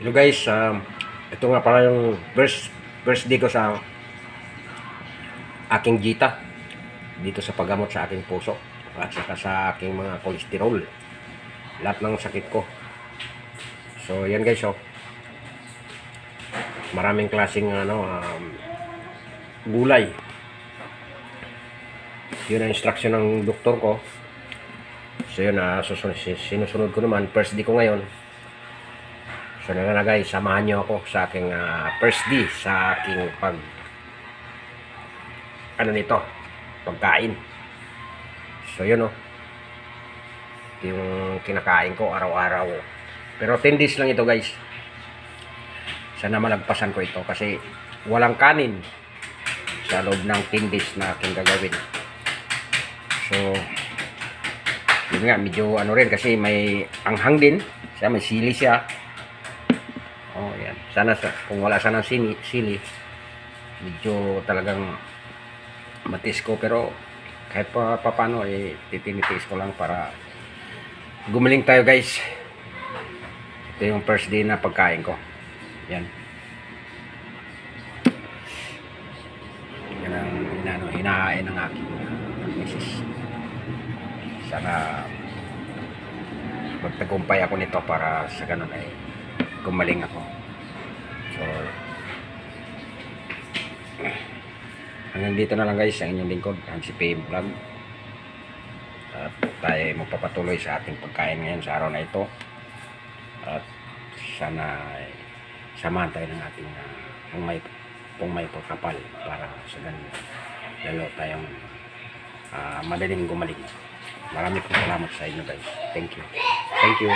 Hello guys, um, ito nga pala yung first, first day ko sa aking jita dito sa paggamot sa aking puso at saka sa aking mga kolesterol lahat ng sakit ko. So yan guys oh. Maraming klaseng ano um, gulay. Yun ang instruction ng doktor ko. So yun susunod, sinusunod ko naman. First day ko ngayon So na na guys, samahan niyo ako sa aking ah, first day sa aking pag ano nito, pagkain. So yun oh. Yung kinakain ko araw-araw. Pero 10 days lang ito guys. Sana malagpasan ko ito kasi walang kanin sa loob ng 10 days na aking gagawin. So yun nga, medyo ano rin kasi may anghang din. Siya, may sili siya. Oh, yan. Sana sa, kung wala sanang sini, sili, medyo talagang matis ko pero kahit pa paano eh titinitiis ko lang para gumaling tayo guys. Ito yung first day na pagkain ko. Yan. Yan ang inano, hinahain ng aking misis. Sana magtagumpay ako nito para sa ganun ay gumaling ako. Hanggang dito na lang guys ang inyong lingkod, ang si PM Vlog. At tayo ay magpapatuloy sa ating pagkain ngayon sa araw na ito. At sana ay samahan tayo ng ating uh, kung may kung may pagkapal para sa ganun lalo tayong uh, madaling gumaling. Marami pong salamat sa inyo guys. Thank you. Thank you.